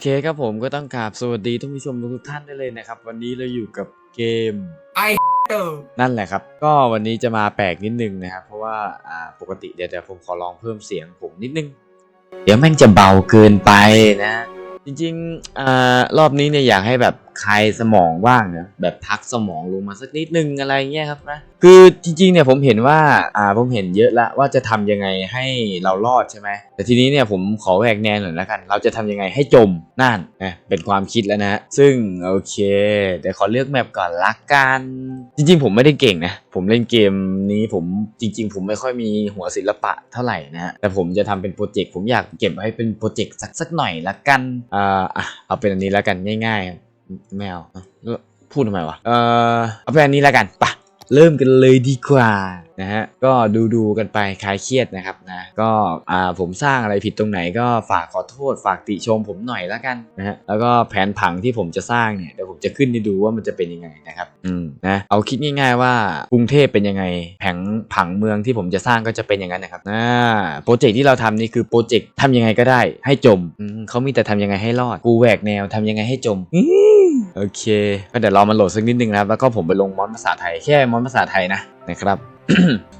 เคครับผมก็ต้องกราบสวัสดีท่านผู้ชมทุกท่านได้เลยนะครับ วันนี้เราอยู่กับเกมไอเออนั่นแหละครับ ก็วันนี้จะมาแปลกนิดนึงนะครับ เพราะว่าอ่าปกติเดี๋ยวเดี๋ยวผมขอลองเพิ่มเสียงผมนิดนึง เดี๋ยวแม่งจะเบาเกินไปนะ จริงๆอ่ารอบนี้เนี่ยอยากให้แบบ คลายสมองว่างนะแบบพักสมองลงมาสักนิดนึงอะไรเงี้ยครับนะคือจริงๆเนี่ยผมเห็นว่าอ่าผมเห็นเยอะละว่าจะทำยังไงให้เรารอดใช่ไหมแต่ทีนี้เนี่ยผมขอแหวกแนวหน่อยแล้วกัน เราจะทำยังไงให้จมนั่นนะเป็นความคิดแล้วนะ ซึ่งโอเคเดี๋ยวขอเลือกแมปก่อนละกันจริง ๆ ผมไม่ได้เก่งนะผมเล่นเกมนี้ผมจริง ๆ ผมไม่ค่อยมีหัวศิลปะเท่าไหร่นะแต่ผมจะทำเป็นโปรเจกต์ผมอยากเก็บไว้เป็นโปรเจกต์สักสักหน่อยละกันอ่าเอาเป็นอันนี้ละกันง่ายๆ ครับไม่เอาอะแล้วพูดทำไมวะ เออเอาเป็นอันนี้ละกันปะเริ่มกันเลยดีกว่านะฮะก็ดูดูกันไปคลายเครียดนะครับนะก็อ่าผมสร้างอะไรผิดตรงไหนก็ฝากขอโทษฝากติชมผมหน่อยละกันนะฮะแล้วก็แผนผังที่ผมจะสร้างเนี่ยเดี๋ยวผมจะขึ้นให้ดูว่ามันจะเป็นยังไงนะครับอืมนะเอาคิดง่าย ๆว่ากรุงเทพเป็นยังไง แผงผังเมืองที่ผมจะสร้างก็จะเป็นอย่างนั้นนะครับอ่าโปรเจกต์ที่เราทำนี่คือโปรเจกต์ทำยังไงก็ได้ ให้จมอืมเขามีแต่ทำยังไงให้รอดกูแหวกแนวทำยังไงให้จมอื โอเคก็เดี๋ยวเรามาโหลดสักนิดนึงนะครับ แล้วก็ผมไปลงมอนภาษาไทยแค่มอนภาษาไทยนะนะครับ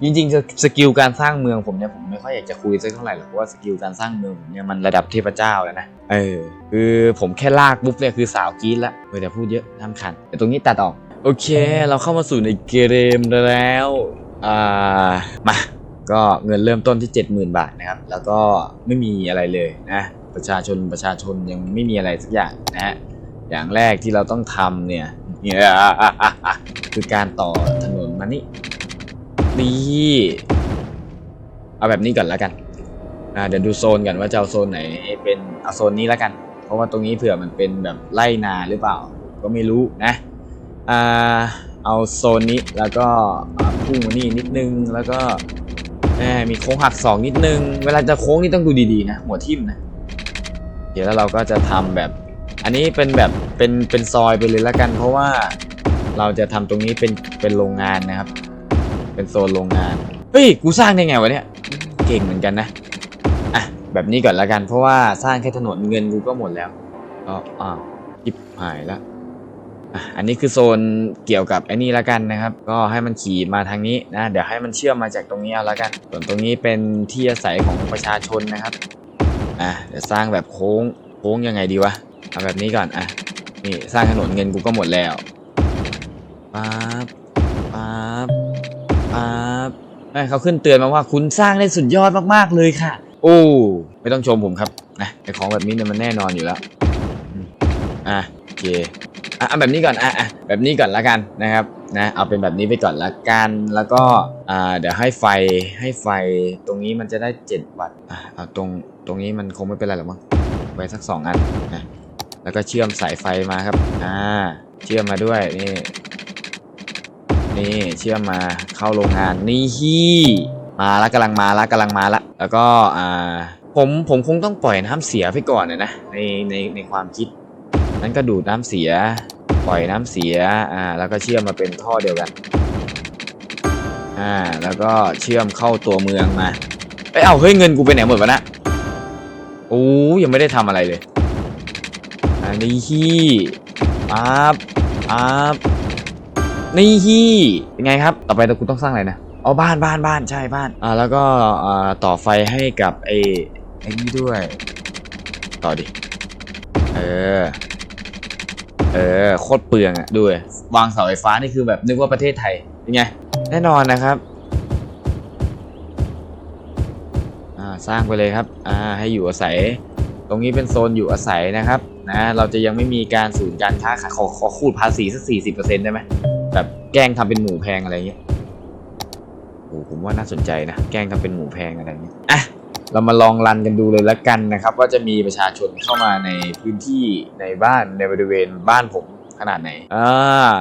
จริงๆสสกิลการสร้างเมืองผมเนี่ยผมไม่ค่อยอยากจะคุยสักเท่าไหร่หรอกเพราะว่าสกิลการสร้างเมืองผมเนี่ยมันระดับเทพเจ้าแล้วนะเออคือผมแค่ลากปุ๊บเนี่ยคือสาวกรีดละเออแต่พูดเยอะทำคันแต่ตรงนี้ตัดออกโอเค เราเข้ามาสู่ในเกมแล้วอ่ามาก็เงินเริ่มต้นที่ 70,000 บาทนะครับ แล้วก็ไม่มีอะไรเลยนะ ประชาชนประชาชนยังไม่มีอะไรสักอย่างนะฮะ อย่างแรกที่เราต้องทำเนี่ยเนี่ยคือการต่อถนนมานี่นี่เอาแบบนี้ก่อนแล้วกันอ่าเดี๋ยวดูโซนกันว่าจะเอาโซนไหนเป็นเอาโซนนี้แล้วกัน เพราะว่าตรงนี้เผื่อมันเป็นแบบไร่นาหรือเปล่า ก็ไม่รู้นะอ่าเอาโซนนี้แล้วก็พุ่งมานี่นิดนึงแล้วก็มมีโค้งหักศอกนิดนึง เวลาจะโค้งนี่ต้องดูดีๆนะหัวทิ่มนะ เดี๋ยวแล้วเราก็จะทำแบบ อันนี้เป็นแบบเป็นเป็นซอยไปเลยล้วกัน เพราะว่าเราจะทำตรงนี้เป็นเป็นโรงงานนะครับ เป็นโซนโรงงานเฮ้ยกูสร้างได้ไงวะเนี่ยเก่งเหมือนกันนะอะแบบนี้ก่อนละกัน เพราะว่าสร้างแค่ถนนเงินกูก็หมดแล้วก็อ้าวจิบหายล้วอะอันนี้คือโซนเกี่ยวกับไอ้นี่ละกันนะครับ ก็ให้มันขี่มาทางนี้นะเดี๋ยวให้มันเชื่อมมาจากตรงนี้เอาละกัน ส่วนตรงนี้เป็นที่อาศัยของประชาชนนะครับอะเดี๋ยวสร้างแบบโค้งโค้งยังไงดีวะ เอาแบบนี้ก่อน อะ นี่สร้างถนนเงินกูก็หมดแล้วปั๊บปั๊บปั๊บเอ้ยเขาขึ้นเตือนมาว่าคุณสร้างได้สุดยอดมากๆเลยค่ะ โอ้ไม่ต้องชมผมครับนะไอของแบบนี้เนี่ยมันแน่นอนอยู่แล้ว อะโอเคอะแบบนี้ก่อนอะอะแบบนี้ก่อนละกันนะครับนะเอาเป็นแบบนี้ไปก่อนละกันแล้วก็อ่าเดี๋ยวให้ไฟให้ไฟตรงนี้มันจะได้ 7 วัตต์อะเอาตรงตรงนี้มันคงไม่เป็นไรหรอกมั้งไว้สักสองอันนะ แล้วก็เชื่อมสายไฟมาครับ อ่า เชื่อมมาด้วย นี่ นี่เชื่อมมาเข้าโรงงาน นี่ฮี่มาละกำลังมาละกำลังมาละ แล้วก็ อ่า ผมผมคงต้องปล่อยน้ำเสียไปก่อนนะนะ ในในในความคิด นั้นก็ดูดน้ำเสีย ปล่อยน้ำเสีย อ่า แล้วก็เชื่อมมาเป็นท่อเดียวกัน อ่า แล้วก็เชื่อมเข้าตัวเมืองมา เอ้ย เอาเฮ้ยเงินกูไปไหนหมดวะนะโอ้ยังไม่ได้ทำอะไรเลย อันนี้ฮี่ปั๊บปั๊บนี่ฮี่เป็นไงครับ ต่อไปเรากูต้องสร้างอะไรนะอ๋อบ้านบ้านบ้านใช่บ้านอ่าแล้วก็อ่าต่อไฟให้กับไอ้ไอ้นี่ด้วย ต่อดิ เออ เออโคตรเปลืองอะด้วย วางเสาไฟฟ้านี่คือแบบนึกว่าประเทศไทยเป็นไง แน่นอนนะครับอ่าสร้างไปเลยครับ อ่า ให้อยู่อาศัย ตรงนี้เป็นโซนอยู่อาศัยนะครับ นะเราจะยังไม่มีการศูนย์การค้าขายขอขอคูดภาษีสักสี่สิบเปอร์เซ็นต์ได้ไหมแบบแกล้งทำเป็นหมูแพงอะไรเงี้ยโอ้ผมว่าน่าสนใจนะแกล้งทำเป็นหมูแพงอะไรเงี้ยอะเรามาลองรันกันดูเลยละกันนะครับ ว่าจะมีประชาชนเข้ามาในพื้นที่ในบ้านในบริเวณบ้านผม ขนาดไหนอ่า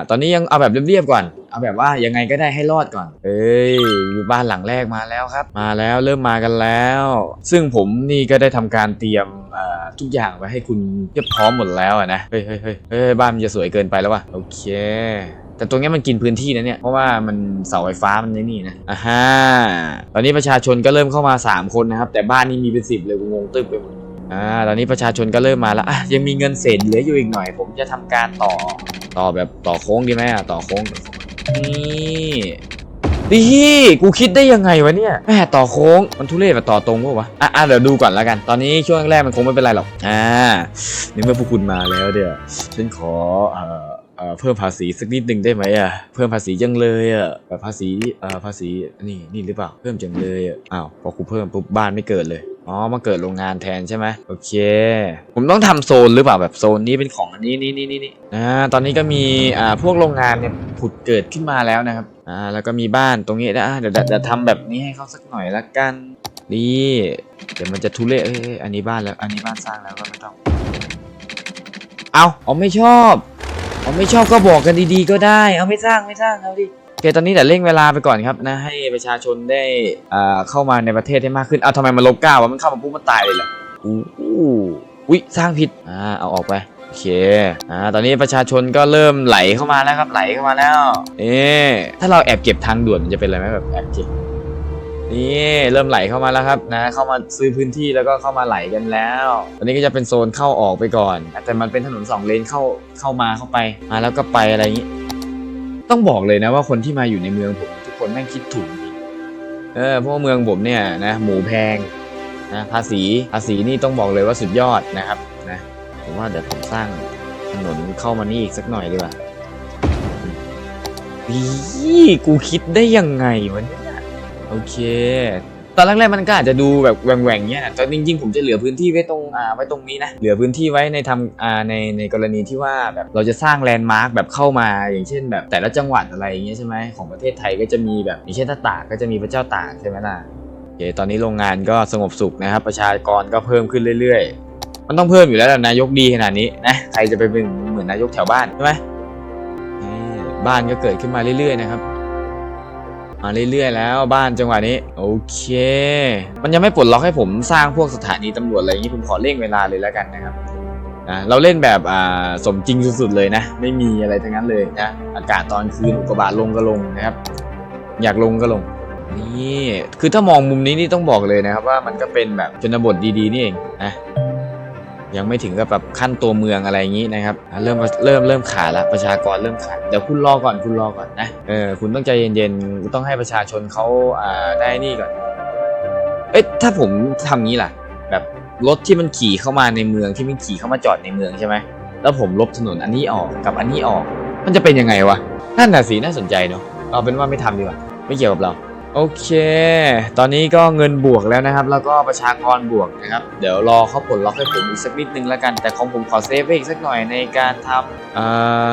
ตอนนี้ยังเอาแบบเรียบๆก่อน เอาแบบว่ายังไงก็ได้ให้รอดก่อน เอ้ยอยู่บ้านหลังแรกมาแล้วครับ มาแล้วเริ่มมากันแล้ว ซึ่งผมนี่ก็ได้ทำการเตรียมอ่าทุกอย่างไว้ให้คุณเรียบพร้อมหมดแล้วนะเฮ้ยเฮ้ยเฮ้ยเฮ้ยบ้านมันจะสวยเกินไปแล้ววะโอเคแต่ตรงนี้มันกินพื้นที่นะเนี่ย เพราะว่ามันเสาไฟฟ้ามันในนี่นะอ่าฮะตอนนี้ประชาชนก็เริ่มเข้ามา 3 คนนะครับ แต่บ้านนี้มีเป็นสิบเลยงงตึ๊บไปหมด อ่าตอนนี้ประชาชนก็เริ่มมาแล้วอะยังมีเงินเศษเหลืออยู่อีกหน่อย ผมจะทำการต่อต่อแบบต่อโค้งดีไหมอะต่อโค้งนี่ดีกูคิดได้ยังไงวะเนี่ยแม่ต่อโค้งมันทุเรศมาต่อตรงปะวะอะอะเดี๋ยวดูก่อนแล้วกัน ตอนนี้ช่วงแรกมันคงไม่เป็นไรหรอกอ่าในเมื่อพวกคุณมาแล้วเดี๋ยวฉันขอเอ่อเอ่อเพิ่มภาษีสักนิดหนึ่งได้ไหมอะเพิ่มภาษีจังเลยอะแบบภาษีเอ่อภาษีนี่นี่หรือเปล่าเพิ่มจังเลยอะอ้าวพอกูเพิ่มปุ๊บบ้านไม่เกิดเลย อ๋อมาเกิดโรงงานแทนใช่ไหมโอเค ผมต้องทำโซนหรือเปล่าแบบโซนนี้เป็นของอันนี้นี่นี่นี่นี่อ่าตอนนี้ก็มีอ่าพวกโรงงานเนี่ยผุดเกิดขึ้นมาแล้วนะครับอ่าแล้วก็มีบ้านตรงนี้นะเดี๋ยวเดี๋ยวทำแบบนี้ให้เขาสักหน่อยละกันนี่เดี๋ยวมันจะทุเรศเอ้ยอันนี้บ้านแล้วอันนี้บ้านสร้างแล้วก็ไม่ต้องเอาเอาไม่ชอบเอาไม่ชอบก็บอกกันดีๆก็ได้ เอาไม่สร้างไม่สร้างเอาดิ เคตอนนี้เดี๋ยวเร่งเวลาไปก่อนครับนะให้ประชาชนได้อ่าเข้ามาในประเทศให้มากขึ้นเอาทำไมมันลบเก้าวะมันเข้ามาปุ๊บมันตายเลยเหรออู้หูอุ้ยสร้างผิดอ่าเอาออกไปโอเคอ่าตอนนี้ประชาชนก็เริ่มไหลเข้ามาแล้วครับไหลเข้ามาแล้วเอ๊ถ้าเราแอบเก็บทางด่วนมันจะเป็นอะไรไหมแบบแอบเก็บนี่เริ่มไหลเข้ามาแล้วครับนะ เข้ามาซื้อพื้นที่แล้วก็เข้ามาไหลกันแล้ว ตอนนี้ก็จะเป็นโซนเข้าออกไปก่อน แต่มันเป็นถนนสองเลนเข้าเข้ามาเข้าไปมาแล้วก็ไปอะไรอย่างนี้ ต้องบอกเลยนะว่าคนที่มาอยู่ในเมืองผมทุกคนแม่งคิดถูกจริงเออเพราะเมืองผมเนี่ยนะหมูแพงนะภาษีภาษีนี่ต้องบอกเลยว่าสุดยอดนะครับนะผมว่าเดี๋ยวผมสร้างถนนเข้ามานี่อีกสักหน่อยดีกว่าปีกูคิดได้ยังไงวะเนี่ยโอเค ตอนแรกๆมันก็อาจจะดูแบบแหว่งๆเนี้ยแต่จริงๆผมจะเหลือพื้นที่ไว้ตรงอ่าไว้ตรงนี้นะ เหลือพื้นที่ไว้ในทำอ่าในในกรณีที่ว่าแบบเราจะสร้างแลนด์มาร์คแบบเข้ามาอย่างเช่น แบบแต่ละจังหวัดอะไรอย่างเงี้ยใช่ไหมของประเทศไทยก็จะมีแบบอย่างเช่นถ้าตากก็จะมีพระเจ้าตากใช่ไหมล่ะโอเคตอนนี้โรงงานก็สงบสุขนะครับ ประชากรก็เพิ่มขึ้นเรื่อยๆ มันต้องเพิ่มอยู่แล้วแหละนายกดีขนาดนี้นะใครจะไปเป็นเหมือนนายกแถวบ้านใช่ไหมนี่บ้านก็เกิดขึ้นมาเรื่อยๆนะครับ มาเรื่อยๆแล้วบ้านจังหวะนี้ โอเค มันยังไม่ปลดล็อกให้ผมสร้างพวกสถานีตำรวจอะไรอย่างนี้ผมขอเร่งเวลาเลยแล้วกันนะครับนะเราเล่นแบบอ่าสมจริงสุดๆเลยนะ ไม่มีอะไรทั้งนั้นเลยนะอากาศตอนคืนอุกกาบาตลงก็ลงนะครับ อยากลงก็ลงนี่คือถ้ามองมุมนี้นี่ต้องบอกเลยนะครับ ว่ามันก็เป็นแบบชนบทดีๆนี่เองนะ ยังไม่ถึงกับแบบขั้นตัวเมืองอะไรอย่างนี้นะครับเริ่มเริ่มเริ่มขาดละประชากรเริ่มขาดเดี๋ยวคุณรอก่อนคุณรอก่อนนะเออคุณต้องใจเย็นๆต้องให้ประชาชนเขาอ่าได้นี่ก่อนเอ๊ะถ้าผมทำงี้ล่ะ แบบรถที่มันขี่เข้ามาในเมืองที่มันขี่เข้ามาจอดในเมืองใช่ไหมแล้วผมลบถนนอันนี้ออกกับอันนี้ออก มันจะเป็นยังไงวะนั่นน่ะสิน่าสนใจเนาะเอาเป็นว่าไม่ทำดีกว่าไม่เกี่ยวกับเรา โอเค ตอนนี้ก็เงินบวกแล้วนะครับ แล้วก็ประชากรบวกนะครับ เดี๋ยวรอเขาปลล็อกให้ผมอีกสักนิดนึงแล้วกัน แต่ของผมขอเซฟไว้อีกสักหน่อยในการทำเอ่อ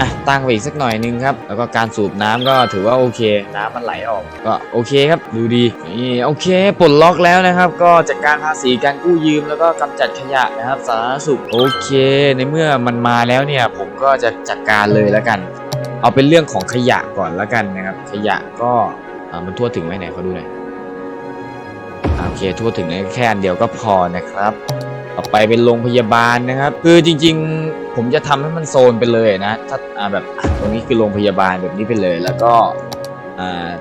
อะตั้งไว้อีกสักหน่อยนึงครับ แล้วก็การสูบน้ำก็ถือว่าโอเค น้ำมันไหลออก ก็โอเคครับ ดูดี นี่โอเคปลดล็อกแล้วนะครับ ก็จัดการภาษีการกู้ยืมแล้วก็กำจัดขยะนะครับ สาธารณสุข โอเค ในเมื่อมันมาแล้วเนี่ย ผมก็จะจัดการเลยแล้วกัน เอาเป็นเรื่องของขยะก่อนแล้วกันนะครับ ขยะก็ มันทั่วถึงไหมไหนเขาดูหน่อยโอเคทั่วถึงแค่อันเดียวก็พอนะครับ ต่อไปเป็นโรงพยาบาลนะครับ คือจริง ๆ ผมจะทำให้มันโซนไปเลยนะ ถ้าแบบตรงนี้คือโรงพยาบาลแบบนี้ไปเลย แล้วก็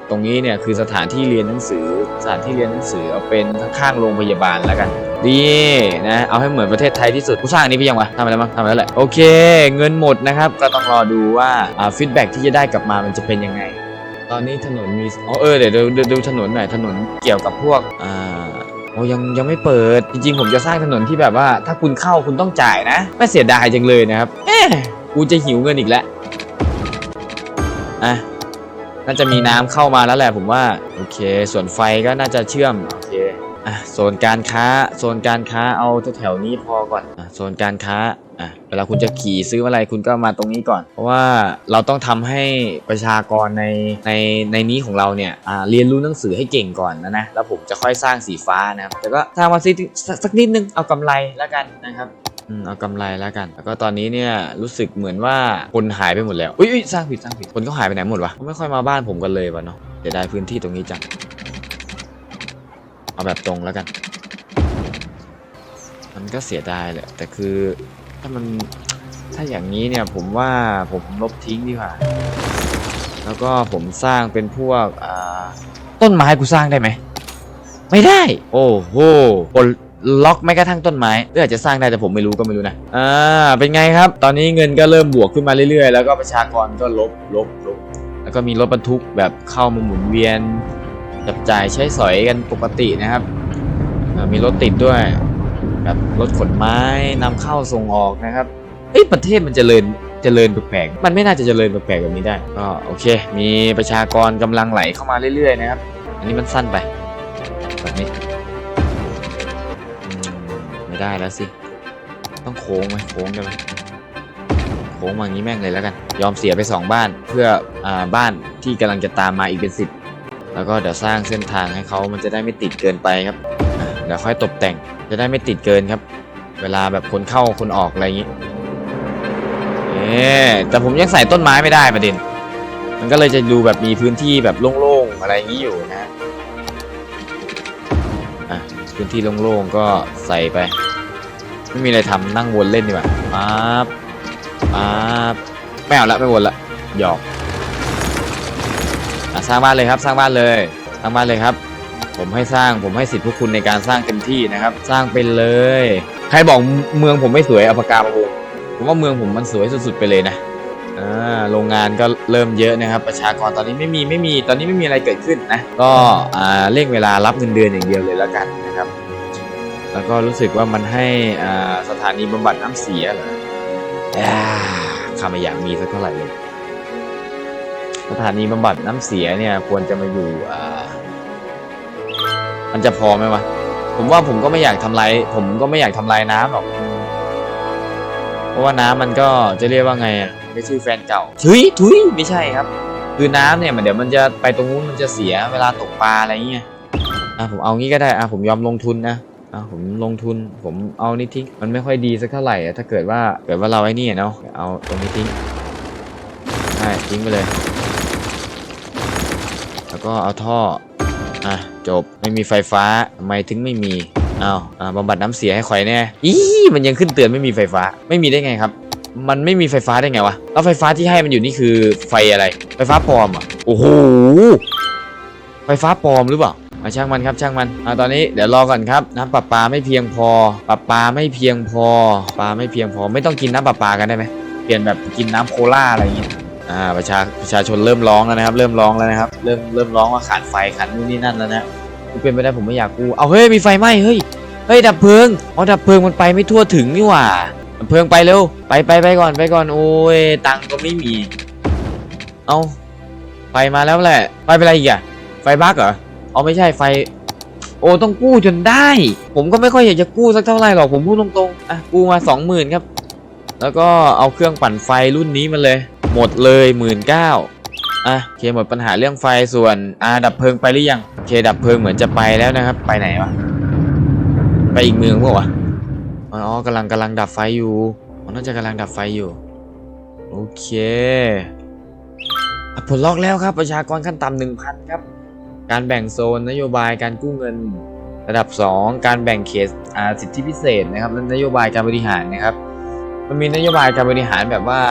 ตรงนี้เนี่ยคือสถานที่เรียนหนังสือ สถานที่เรียนหนังสือเอาเป็นข้างๆโรงพยาบาลแล้วกัน ดีนะ เอาให้เหมือนประเทศไทยที่สุดกูสร้างอันนี้ไปยังวะทำไปแล้วมั้งทำไปแล้วแหละ โอเค เงินหมดนะครับ ก็ต้องรอดูว่าอ่าฟีดแบ็ที่จะได้กลับมามันจะเป็นยังไง ตอนนี้ถนนมีอ๋อเออเดี๋ยวดูดูถนนหน่อยถนนเกี่ยวกับพวกอ่าโอ้ยังยังไม่เปิดจริงๆ ผมจะสร้างถนนที่แบบว่า ถ้าคุณเข้าคุณต้องจ่ายนะ ไม่เสียดายจังเลยนะครับเอ๊กูจะหิวเงินอีกแล้วอะน่าจะมีน้ำเข้ามาแล้วแหละผมว่าโอเค ส่วนไฟก็น่าจะเชื่อมโอเคอะโซนการค้าโซนการค้าเอาแถวๆนี้พอก่อนอะโซนการค้า อะเวลาคุณจะขี่ซื้ออะไรคุณก็มาตรงนี้ก่อน เพราะว่าเราต้องทำให้ประชากรในในในนี้ของเราเนี่ยอ่าเรียนรู้หนังสือให้เก่งก่อนนะนะแล้วผมจะค่อยสร้างสีฟ้านะครับแต่ก็สร้างมาสักสักสักนิดนึงเอากำไรแล้วกันนะครับเอากำไรแล้วกัน แล้วก็ตอนนี้เนี่ยรู้สึกเหมือนว่าคนหายไปหมดแล้ว อุ้ยสร้างผิดสร้างผิด คนก็หายไปไหนหมดวะเขาไม่ค่อยมาบ้านผมกันเลยวะเนาะเดี๋ยวได้พื้นที่ตรงนี้จัง เอาแบบตรงแล้วกัน มันก็เสียดายแหละ แต่คือ ถ้ามันถ้าอย่างนี้เนี่ยผมว่าผมลบทิ้งดีกว่า แล้วก็ผมสร้างเป็นพวกอ่าต้นไม้กูสร้างได้ไหม ไม่ได้ โอ้โหปลล็อกแม้กระทั่งต้นไม้หรืออาจจะสร้างได้แต่ผมไม่รู้ก็ไม่รู้นะ อ่า เป็นไงครับ ตอนนี้เงินก็เริ่มบวกขึ้นมาเรื่อยๆ แล้วก็ประชากรก็ลบลบลบ แล้วก็มีรถบรรทุกแบบเข้ามาหมุนเวียน จับจ่ายใช้สอยกันปกตินะครับ มีรถติดด้วย แบบรถขนไม้นำเข้าส่งออกนะครับเอ้ยประเทศมันจเจริญเจริญแปลกๆ มันไม่น่าจะเจริญแปลกๆแบบนี้ได้ ก็โอเค มีประชากรกำลังไหลเข้ามาเรื่อยๆนะครับ อันนี้มันสั้นไปแบบนี้ ไม่ได้แล้วสิ ต้องโค้งไหมโค้งได้ไหมโค้งมาอย่างนี้แม่งเลยแล้วกัน ยอมเสียไปสองบ้านเพื่ออ่าบ้านที่กำลังจะตามมาอีกเป็นสิบแล้วก็เดี๋ยวสร้างเส้นทางให้เขามันจะได้ไม่ติดเกินไปครับ อะเดี๋ยวค่อยตกแต่งจะได้ไม่ติดเกินครับ เวลาแบบคนเข้าคนออกอะไรอย่างนี้เอ๊แต่ผมยังใส่ต้นไม้ไม่ได้ประเด็น มันก็เลยจะดูแบบมีพื้นที่แบบโล่งๆอะไรอย่างนี้อยู่นะฮะอะพื้นที่โล่งๆก็ใส่ไป ไม่มีอะไรทำนั่งวนเล่นดีกว่าปั๊บปั๊บไม่เอาละไม่วนละหยอกอะสร้างบ้านเลยครับ สร้างบ้านเลยสร้างบ้านเลยครับ ผมให้สร้างผมให้สิทธิ์พวกคุณในการสร้างเต็มที่นะครับ สร้างไปเลย ใครบอกเมืองผมไม่สวยเอาปากกามาวงผมว่าเมืองผมมันสวยสุดๆไปเลยนะอ่าโรงงานก็เริ่มเยอะนะครับ ประชากรตอนนี้ไม่มีไม่มีตอนนี้ไม่มีอะไรเกิดขึ้นนะ ก็อ่าเร่งเวลารับเงินเดือนอย่างเดียวเลยแล้วกันนะครับ แล้วก็รู้สึกว่ามันให้อ่าสถานีบำบัดน้ำเสียเหรออ่าข้าไม่อยากมีสักเท่าไหร่เลย สถานีบำบัดน้ำเสียเนี่ยควรจะมาอยู่อ่า มันจะพอไหมวะ ผมว่าผมก็ไม่อยากทำลายผมก็ไม่อยากทำลายน้ำหรอก เพราะว่าน้ำมันก็จะเรียกว่าไงอะไม่ชื่อแฟนเก่า ทุยทุยไม่ใช่ครับ คือน้ำเนี่ยมันเดี๋ยวมันจะไปตรงนู้นมันจะเสียเวลาตกปลาอะไรเงี้ย อะผมเอางี้ก็ได้ อะผมยอมลงทุนนะอะผมลงทุนผมเอานี่ทิ้งมันไม่ค่อยดีสักเท่าไหร่อะถ้าเกิดว่าเกิดว่าเราไอ้นี่อะเนาะเอาตรงนี้ทิ้งใช่ทิ้งไปเลย แล้วก็เอาท่ออะ จบไม่มีไฟฟ้าทำไมถึงไม่มีอ้าวบำบัดน้ำเสียให้ข่อยแน่อีมันยังขึ้นเตือนไม่มีไฟฟ้าไม่มีได้ไงครับ มันไม่มีไฟฟ้าได้ไงวะแล้วไฟฟ้าที่ให้มันอยู่นี่คือไฟอะไร ไฟฟ้าปลอมอะโอ้โหไฟฟ้าปลอมหรือเปล่าอะช่างมันครับช่างมันอะตอนนี้เดี๋ยวรอก่อนครับน้ำประปาไม่เพียงพอประปาไม่เพียงพอปลาไม่เพียงพอไม่ต้องกินน้ำประปากันได้ไหมเปลี่ยนแบบกินน้ำโคลาอะไรอย่างเงี้ย อ่าประชาประชาชนเริ่มร้องแล้วนะครับ เริ่มร้องแล้วนะครับ เริ่มเริ่มร้องว่าขาดไฟขาดนู่นนี่นั่นแล้วนะกูเป็นไปได้ผมไม่อยากกูเอาเฮ้ยมีไฟไหม้เฮ้ยเฮ้ยดับเพลิงเอาดับเพลิงมันไปไม่ทั่วถึงนี่หว่าดับเพลิงไปเร็วไปไปไปก่อนไปก่อนโอ้ยตังก็ไม่มี เอาไฟมาแล้วแหละไฟเป็นไรอีกอะไฟบั๊กเหรอเอาไม่ใช่ไฟ โอ้ต้องกู้จนได้ ผมก็ไม่ค่อยอยากจะกู้สักเท่าไหร่หรอกผมพูดตรงๆอะกู้มาสองหมื่นครับ แล้วก็เอาเครื่องปั่นไฟรุ่นนี้มาเลย หมดเลยหมื่นเก้าอะโอเคหมดปัญหาเรื่องไฟส่วนอ่าดับเพลิงไปหรือยังโอเคดับเพลิงเหมือนจะไปแล้วนะครับ ไปไหนวะไปอีกเมืองเปล่าวะอ๋อกำลังกำลังดับไฟอยู่อ๋อน่าจะกำลังดับไฟอยู่ โอเคอผลล็อกแล้วครับประชากรขั้นต่ำหนึ่งพันครับ การแบ่งโซนนโยบายการกู้เงิน ระดับ 2 การแบ่งเขตอาสิทธิพิเศษนะครับและนโยบายการบริหารนะครับ มันมีนโยบายการบริหารแบบว่า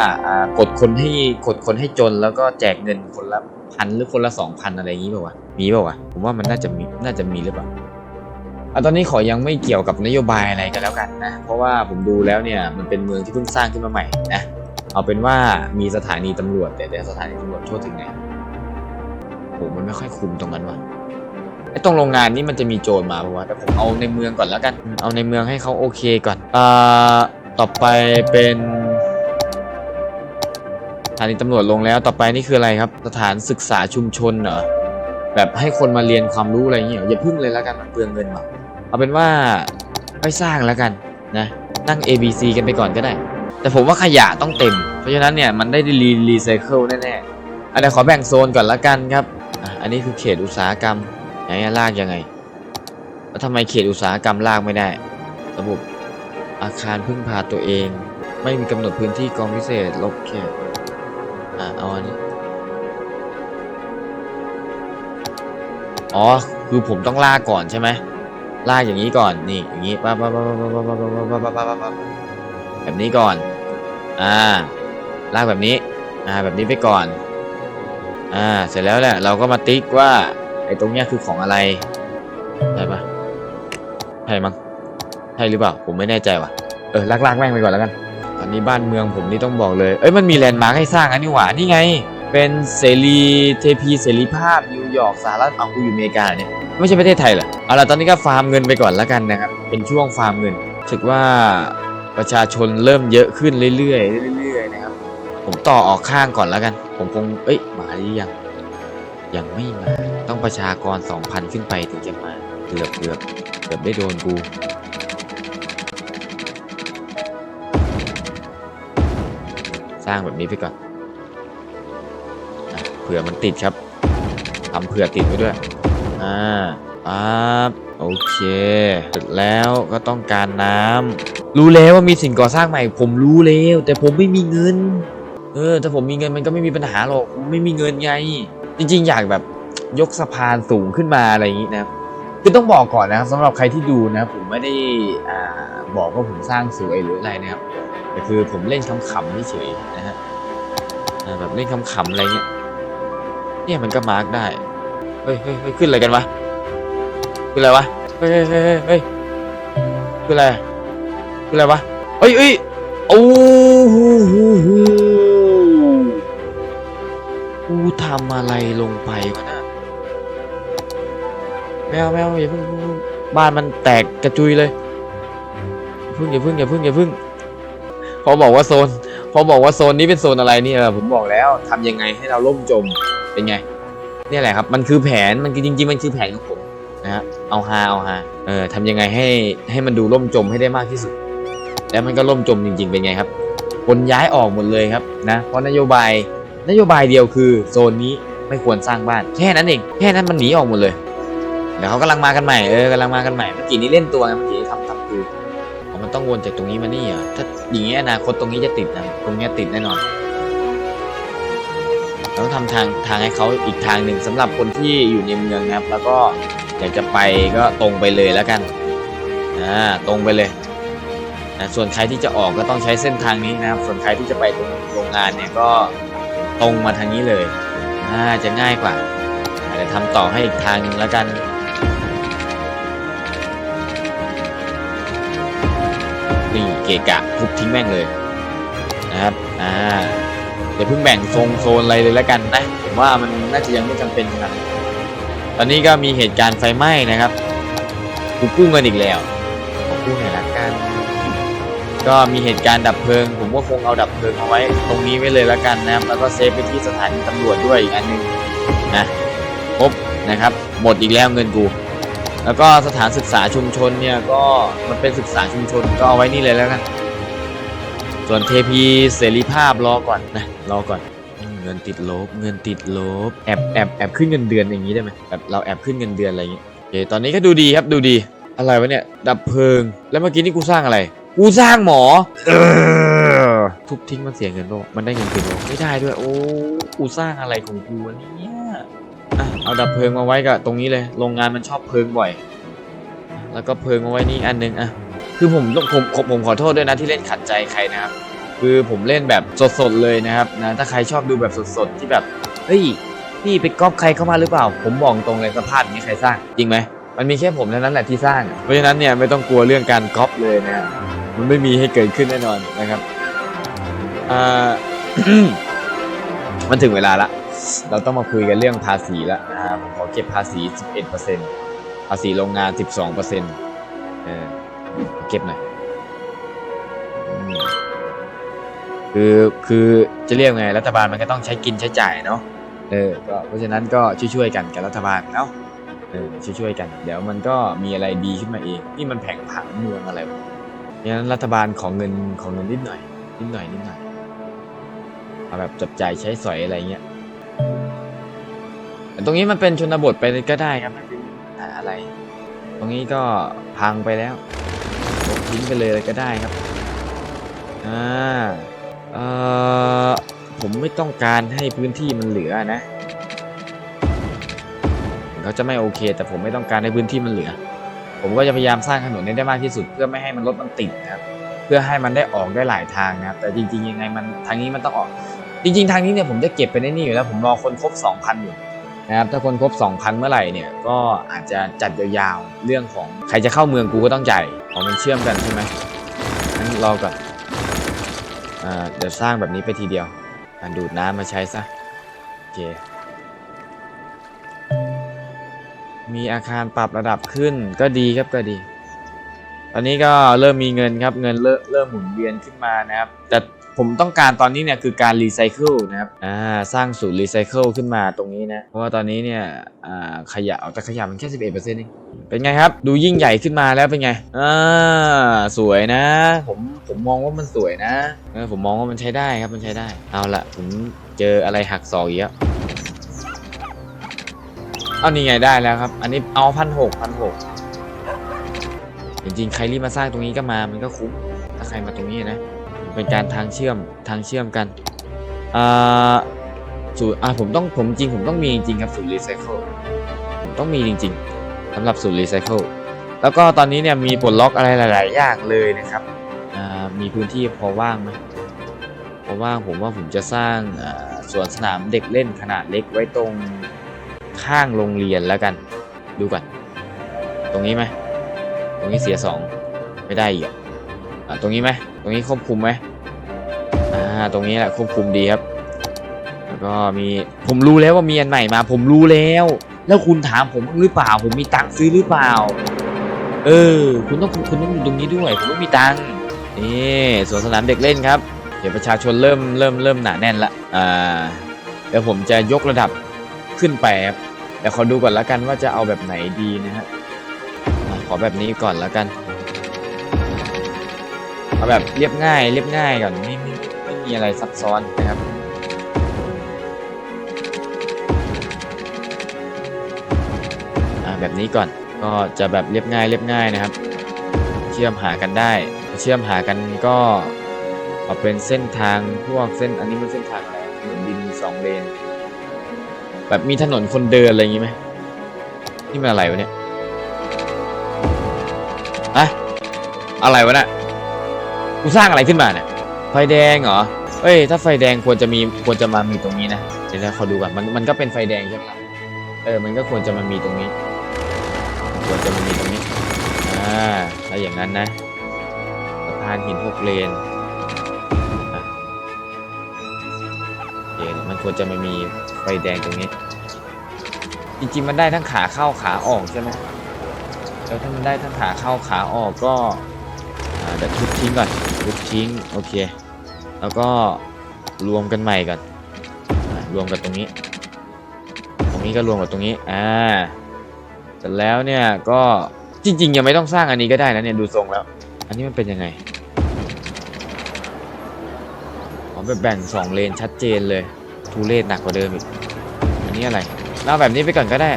กดคนให้กดคนให้จนแล้วก็แจกเงินคนละพันหรือคนละสองพันอะไรอย่างนี้เปล่าวะมีเปล่าวะผมว่ามันน่าจะมีน่าจะมีหรือเปล่าอะตอนนี้ขอยังไม่เกี่ยวกับนโยบายอะไรกันแล้วกันนะ เพราะว่าผมดูแล้วเนี่ยมันเป็นเมืองที่เพิ่งสร้างขึ้นมาใหม่นะเอาเป็นว่ามีสถานีตำรวจแต่เดี๋ยวสถานีตำรวจทั่วถึงไหนโหมันไม่ค่อยคุมตรงนั้นว่ะไอ้ตรงโรงงานนี้มันจะมีโจรมาปะวะแต่ผมเอาในเมืองก่อนแล้วกัน เอาในเมืองให้เขาโอเคก่อนอ่า ต่อไปเป็นสถานีตำรวจลงแล้วต่อไปนี่คืออะไรครับ สถานศึกษาชุมชนเหรอแบบให้คนมาเรียนความรู้อะไรอย่างเงี้ยอย่าพึ่งเลยแล้วกันมันเปลืองเงินว่ะเอาเป็นว่าไม่สร้างแล้วกันนะนั่ง A B C กันไปก่อนก็ได้ แต่ผมว่าขยะต้องเต็ม เพราะฉะนั้นเนี่ยมันได้รีรีไซเคิลแน่ๆอันนี้ขอแบ่งโซนก่อนละกันครับอันนี้คือเขตอุตสาหกรรมไหนลากยังไงแล้วทำไมเขตอุตสาหกรรมลากไม่ได้ ระบบ อาคารพึ่งพาตัวเอง ไม่มีกำหนดพื้นที่กองพิเศษ ลบเขตอะเอาอันนี้ อ๋อ คือผมต้องลากก่อนใช่ไหมลากอย่างนี้ก่อน นี่ อย่างนี้ปั๊บปั๊บปั๊บปั๊บปั๊บปั๊บปั๊บปั๊บปั๊บปั๊บแบบนี้ก่อน อ่าลากแบบนี้ อ่า แบบนี้ไปก่อน อ่า เสร็จแล้วแหละ เราก็มาติ๊กว่า ไอ้ตรงเนี้ยคือของอะไร ช่ปะใช่มั้งช่หรือเปล่า ผมไม่แน่ใจว่ะ เออลากๆแม่งไปก่อนแล้วกัน ตอนนี้บ้านเมืองผมนี่ต้องบอกเลย เอ้ยมันมีแลนด์มาร์คให้สร้างอันนี่หว่า นี่ไง เป็นเสรีเทพีเสรีภาพนิวยอร์กสหรัฐเอากูอยู่อเมริกาเนี่ย ไม่ใช่ประเทศไทยเหรอ เอาล่ะตอนนี้ก็ฟาร์มเงินไปก่อนแล้วกันนะครับ เป็นช่วงฟาร์มเงินรู้สึกว่าประชาชนเริ่มเยอะขึ้นเรื่อยๆเรื่อยๆนะครับ ผมต่อออกข้างก่อนแล้วกัน ผมคง เอ้ยมาหรือยัง ยังไม่มา ต้องประชากร 2,000 ขึ้นไปถึงจะมา เกือบเกือบเกือบได้โดนกู ร้างแบบนี้ไปก่อนเผื่อมันติดครับทำเผื่อติดไว้ด้วย อ่าปั๊บโอเคเสร็จแล้วก็ต้องการน้ำรู้แล้วว่ามีสิ่งก่อสร้างใหม่ ผมรู้แล้วแต่ผมไม่มีเงิน เออถ้าผมมีเงินมันก็ไม่มีปัญหาหรอกผมไม่มีเงินไง จริง ๆ อยากแบบยกสะพานสูงขึ้นมาอะไรอย่างนี้นะคือต้องบอกก่อนนะครับสำหรับใครที่ดูนะ ผมไม่ได้อ่า บอกว่าผมสร้างสวยหรืออะไรนะครับแต่คือผมเล่นขำๆเฉยนะฮะแบบเล่นขำๆอะไรเงี้ยเนี่ยมันก็มาร์กได้เฮ้ยเฮ้ยเฮ้ยขึ้นอะไรกันวะขึ้นอะไรวะเฮ้ยเฮ้ยเฮ้ยเฮ้ยเฮ้ยขึ้นอะไรขึ้นอะไรวะเฮ้ยเฮ้ยโอ้โหหูหูกูทำอะไรลงไปวะนะแมวแมวอย่าเพิ่งบ้านมันแตกกระจุยเลย พิ่งอย่าเพิ่งอย่าเพิ่งอย่าเพิ่งพอบอกว่าโซน พอบอกว่าโซนนี้เป็นโซนอะไรนี่ยผมบอกแล้วทำยังไงให้เราล่มจมเป็นไงเนี่ยแหละครับ มันคือแผนมันคือจริงๆมันคือแผนของผมนะฮะเอาฮาเอาฮาเออทำยังไงให้ให้มันดูล่มจมให้ได้มากที่สุด แล้วมันก็ล่มจมจริง ๆ เป็นไงครับคนย้ายออกหมดเลยครับนะเพราะนโยบายนโยบายเดียวคือโซนนี้ไม่ควรสร้างบ้านแค่นั้นเองแค่นั้นมันหนีออกหมดเลยเดี๋ยวเขากำลังมากันใหม่เออกำลังมากันใหม่เมื่อกี้นี้เล่นตัวเมื่อกี้ทำทำคืออ๋อ มันต้องวนจากตรงนี้มานี่เหรอถ้าอย่างงี้อนาคตตรงนี้จะติดนะตรงนี้ติดแน่นอนต้องทำทางทางให้เขาอีกทางหนึ่งสำหรับคนที่อยู่ในเมืองนะครับ แล้วก็อยากจะไปก็ตรงไปเลยแล้วกันอ่าตรงไปเลยนะส่วนใครที่จะออกก็ต้องใช้เส้นทางนี้นะครับ ส่วนใครที่จะไปตรงโรงงานเนี่ยก็ตรงมาทางนี้เลยอ่าจะง่ายกว่าอาจจะทำต่อให้อีกทางหนึ่งแล้วกัน กะกะทุบทิ้งแม่งเลยนะครับอ่าเดี๋ยวเพิ่งแบ่งโซนโซนอะไรเลยแล้วกันนะผมว่ามันน่าจะยังไม่จำเป็นขนาดนั้นตอนนี้ก็มีเหตุการณ์ไฟไหม้นะครับกูกู้เงินอีกแล้วขอกู้หน่อยละกัน ก็มีเหตุการณ์ดับเพลิง ผมก็คงเอาดับเพลิงเอาไว้ตรงนี้ไว้เลยแล้วกันนะครับ แล้วก็เซฟไปที่สถานีตำรวจด้วยอีกอันหนึงนะครบนะครับ หมดอีกแล้วเงินกู แล้วก็สถานศึกษาชุมชนเนี่ยก็มันเป็นศึกษาชุมชนก็เอาไว้นี่เลยแล้วกันส่วนเทพีเสรีภาพรอก่อนนะรอก่อนเงินติดลบเงินติดลบแอบแอบแอบขึ้นเงินเดือนอย่างนี้ได้ไหมแบบเราแอบขึ้นเงินเดือนอะไรอย่างเงี้ยโอเคตอนนี้ก็ดูดีครับดูดีอะไรวะเนี่ยดับเพลิง แล้วเมื่อกี้นี่กูสร้างอะไร กูสร้างหมอทุบทิ้งมันเสียเงินโลกมันได้เงินคืนโลกไม่ได้ด้วย โอ้กูสร้างอะไรของกูวะเนี่ย อะเอาดับเพลิงมาไว้กับตรงนี้เลยโรงงานมันชอบเพลิงบ่อย แล้วก็เพลิงมาไว้นี่อันหนึงอะคือผมต้องผมผมผมขอโทษด้วยนะที่เล่นขัดใจใครนะครับคือผมเล่นแบบสดๆเลยนะครับนะถ้าใครชอบดูแบบสดๆที่แบบเฮ้ยพี่ไปก๊อปใครเข้ามาหรือเปล่า ผมบอกตรงเลยสภาพอย่างนี้ใครสร้างจริงไหมมันมีแค่ผมเท่านั้นแหละที่สร้าง เพราะฉะนั้นเนี่ยไม่ต้องกลัวเรื่องการก๊อปเลยนะครับมันไม่มีให้เกิดขึ้นแน่นอนนะครับอ่ามันถึงเวลาละ เราต้องมาคุยกันเรื่องภาษีแล้วนะครับผมขอเก็บภาษี 11%ภาษีโรงงาน 12%เออเก็บหน่อย คือคือจะเรียกไงรัฐบาลมันก็ต้องใช้กินใช้จ่ายเนาะ เออ ก็เพราะฉะนั้นก็ช่วยๆกันกับรัฐบาลเนาะ เออช่วยๆกัน เดี๋ยวมันก็มีอะไรดีขึ้นมาเอง นี่มันแผงผังเมืองอะไรวะงั้นรัฐบาลของเงินของเงินนิดหน่อย นิดหน่อยนิดหน่อยเอาแบบจับจ่ายใช้สอยอะไรเงี้ย ตรงนี้มันเป็นชนบทไปก็ได้ครับไม่เป็นปัญหาอะไร ตรงนี้ก็พังไปแล้วลบทิ้งไปเลยก็ได้ครับอ่าเอ่อผมไม่ต้องการให้พื้นที่มันเหลือนะเขาจะไม่โอเค แต่ผมไม่ต้องการให้พื้นที่มันเหลือ ผมก็จะพยายามสร้างถนนให้ได้มากที่สุด เพื่อไม่ให้มันรถมันติดครับเพื่อให้มันได้ออกได้หลายทางนะครับแต่จริงๆยังไงมันทางนี้มันต้องออก จริง ๆ ทางนี้เนี่ยผมจะเก็บไปในนี่อยู่แล้ว ผมรอคนครบ2,000อยู่ นะครับถ้าคนครบ2,000 เมื่อไหร่เนี่ยก็อาจจะจัดยาวๆ เรื่องของใครจะเข้าเมืองกูก็ต้องจ่ายของมันเชื่อมกันใช่ไหมงั้นรอก่อนอ่าเดี๋ยวสร้างแบบนี้ไปทีเดียวดูดน้ำมาใช้ซะโอเคมีอาคารปรับระดับขึ้นก็ดีครับก็ดี ตอนนี้ก็เริ่มมีเงินครับเงินเริ่มเริ่มหมุนเวียนขึ้นมานะครับแต่ ผมต้องการตอนนี้เนี่ยคือการรีไซเคิลนะครับอ่าสร้างศูนย์รีไซเคิลขึ้นมาตรงนี้นะเพราะว่าตอนนี้เนี่ยอ่าขยะแต่ขยะมันแค่สิบเอ็ดเปอร์เซ็นต์เองเป็นไงครับดูยิ่งใหญ่ขึ้นมาแล้วเป็นไงอ่าสวยนะ ผมผมมองว่ามันสวยนะเออผมมองว่ามันใช้ได้ครับมันใช้ได้ เอาละผมเจออะไรหักศอกอีกแล้วเอานี่ไงได้แล้วครับ อันนี้เอาพันหกพันหกจริงๆใครรีบมาสร้างตรงนี้ก็มามันก็คุ้มถ้าใครมาตรงนี้นะ เป็นการทางเชื่อมทางเชื่อมกันอ่าสูตรอ่าผมต้องผมจริงผมต้องมีจริงครับสูตรรีไซเคิลผมต้องมีจริงๆสำหรับสูตรรีไซเคิลแล้วก็ตอนนี้เนี่ยมีปลดล็อกอะไรหลาย ๆ อย่างเลยนะครับอ่ามีพื้นที่พอว่างไหมพอว่างผมว่าผมจะสร้างอ่าสวนสนามเด็กเล่นขนาดเล็กไว้ตรงข้างโรงเรียนแล้วกัน ดูก่อน ตรงนี้ไหมตรงนี้เสียสองไม่ได้อีก อะอะตรงนี้ไหมตรงนี้ควบคุมไหมอ่าตรงนี้แหละควบคุมดีครับแล้วก็มีผมรู้แล้วว่ามีอันใหม่มา ผมรู้แล้ว แล้วคุณถามผมหรือเปล่า ผมมีตังค์ซื้อหรือเปล่า เออ คุณต้องคุณต้องดูตรงนี้ด้วยผมไม่มีตังค์นี่สวนสนามเด็กเล่นครับ เดี๋ยวประชาชนเริ่มเริ่มเริ่มหนาแน่นละอ่าเดี๋ยวผมจะยกระดับขึ้นไปครับเดี๋ยวขอดูก่อนล้วกันว่าจะเอาแบบไหนดีนะฮะขอแบบนี้ก่อนล้วกัน เอาแบบเรียบง่ายเรียบง่ายก่อนไม่ไม่ไม่มีอะไรซับซ้อนนะครับอ่าแบบนี้ก่อนก็จะแบบเรียบง่ายเรียบง่ายนะครับ เชื่อมหากันได้ เชื่อมหากันก็เอาเป็นเส้นทางพวกเส้นอันนี้มันเส้นทางอะไรถนนดินสองเลน แบบมีถนนคนเดินอะไรอย่างงี้ไหมนี่มันอะไรวะเนี่ยอะอะไรวะเนี่ย กูสร้างอะไรขึ้นมาเนี่ยไฟแดงเหรอเอ้ยถ้าไฟแดงควรจะมีควรจะมามีตรงนี้นะเดี๋ยวนะขอดูก่อนมันมันก็เป็นไฟแดงใช่ไหมล่ะเออมันก็ควรจะมามีตรงนี้ ควรจะมามีตรงนี้อ่าถ้าอย่างนั้นนะสะพานหินหกเลนอะโอเคมันควรจะมามีไฟแดงตรงนี้ จริงๆมันได้ทั้งขาเข้าขาออกใช่ไหมแล้วถ้ามันได้ทั้งขาเข้าขาออกก็เดี๋ยวทุบทิ้งก่อน ทุบทิ้งโอเค แล้วก็รวมกันใหม่ก่อนรวมกันตรงนี้ ตรงนี้ก็รวมกับตรงนี้อ่าเสร็จแล้วเนี่ยก็จริงๆยังไม่ต้องสร้างอันนี้ก็ได้นะเนี่ยดูทรงแล้ว อันนี้มันเป็นยังไงอ๋อแบบแบ่งสองเลนชัดเจนเลยทุเรศหนักกว่าเดิมอีกอันนี้อะไรเอาแบบนี้ไปก่อนก็ได้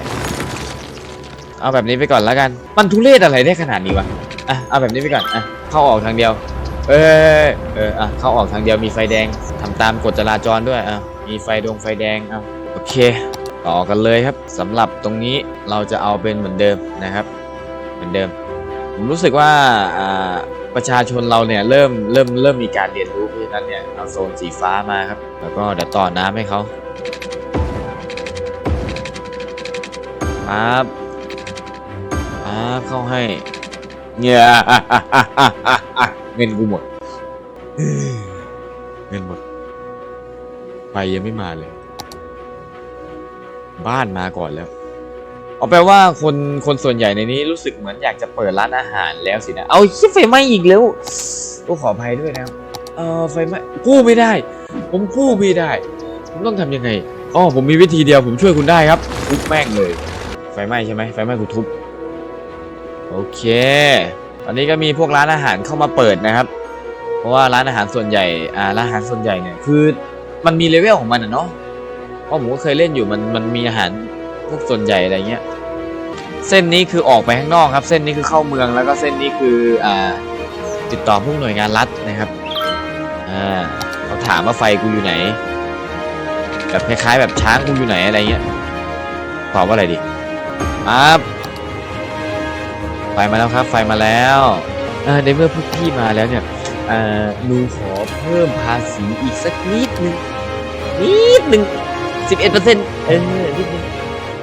เอาแบบนี้ไปก่อนแล้วกัน มันทุเรศอะไรได้ขนาดนี้วะอะเอาแบบนี้ไปก่อนอะเข้าออกทางเดียว เออเอออะเข้าออกทางเดียวมีไฟแดงทำตามกฎจราจรด้วยอะมีไฟดวงไฟแดงเอาโอเคต่อกันเลยครับสำหรับตรงนี้เราจะเอาเป็นเหมือนเดิมนะครับ เหมือนเดิม ผมรู้สึกว่าประชาชนเราเนี่ยเริ่มเริ่มเริ่มมีการเรียนรู้เพราะฉะนั้นเนี่ยเอาโซนสีฟ้ามาครับ แล้วก็เดี๋ยวต่อน้ำให้เขาครับอ่าเข้าให้เงี้ย เงินกูหมด เงินหมด ไฟยังไม่มาเลย บ้านมาก่อนแล้ว เอาแปลว่าคนคนส่วนใหญ่ในนี้รู้สึกเหมือนอยากจะเปิดร้านอาหารแล้วสินะ เอาขี้ไฟไหม้อีกแล้วก็ขออภัยด้วยนะเออไฟไหม้กู้ไม่ได้ ผมกู้ไม่ได้ ผมต้องทำยังไงอ๋อผมมีวิธีเดียวผมช่วยคุณได้ครับทุบแม่งเลย ไฟไหม้ใช่ไหมไฟไหม้กูทุบ โอเค ตอนนี้ก็มีพวกร้านอาหารเข้ามาเปิดนะครับ เพราะว่าร้านอาหารส่วนใหญ่อ่าร้านอาหารส่วนใหญ่เนี่ยคือมันมีเลเวลของมันอะเนาะเพราะผมก็เคยเล่นอยู่มันมันมีอาหารพวกส่วนใหญ่อะไรเงี้ยเส้นนี้คือออกไปข้างนอกครับ เส้นนี้คือเข้าเมืองแล้วก็เส้นนี้คืออ่าติดต่อพวกหน่วยงานรัฐนะครับอ่าเขาถามว่าไฟกูอยู่ไหนแบบคล้ายๆแบบช้างกูอยู่ไหนอะไรเงี้ยตอบว่าอะไรดีครับ ไฟมาแล้วครับ ไฟมาแล้วเออในเมื่อพวกพี่มาแล้วเนี่ยเออหนูขอเพิ่มภาษีอีกสักนิดนึงนิดนึงสิบเอ็ดเปอร์เซ็นต์เออนิดนึง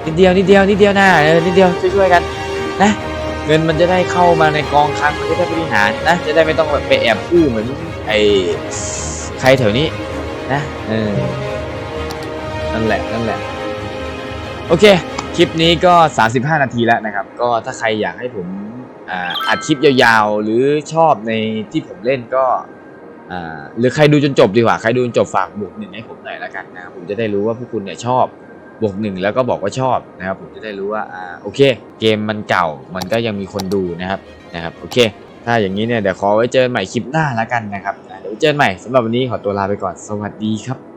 นิดเดียวนิดเดียวนิดเดียวนะเออนิดเดียวช่วยๆกัน นะ เงินมันจะได้เข้ามาในกองคลังมันจะได้บริหารนะ จะได้ไม่ต้องแบบไปแอบกู้เหมือนไอ้ใครแถวนี้นะเออนั่นแหละนั่นแหละ โอเค คลิปนี้ก็ 35 นาทีแล้วนะครับ ก็ถ้าใครอยากให้ผมอัดคลิปยาวๆ หรือชอบในที่ผมเล่นก็หรือใครดูจนจบดีกว่า ใครดูจนจบฝากบวกหนึ่งให้ผมหน่อยละกันนะครับผมจะได้รู้ว่าพวกคุณเนี่ยชอบบวกหนึ่งแล้วก็บอกว่าชอบนะครับ ผมจะได้รู้ว่าอ่าโอเค เกมมันเก่ามันก็ยังมีคนดูนะครับนะครับโอเค ถ้าอย่างนี้เนี่ยเดี๋ยวขอไว้เจอกันใหม่คลิปหน้าละกันนะครับเดี๋ยวเจอกันใหม่สำหรับวันนี้ขอตัวลาไปก่อนสวัสดีครับ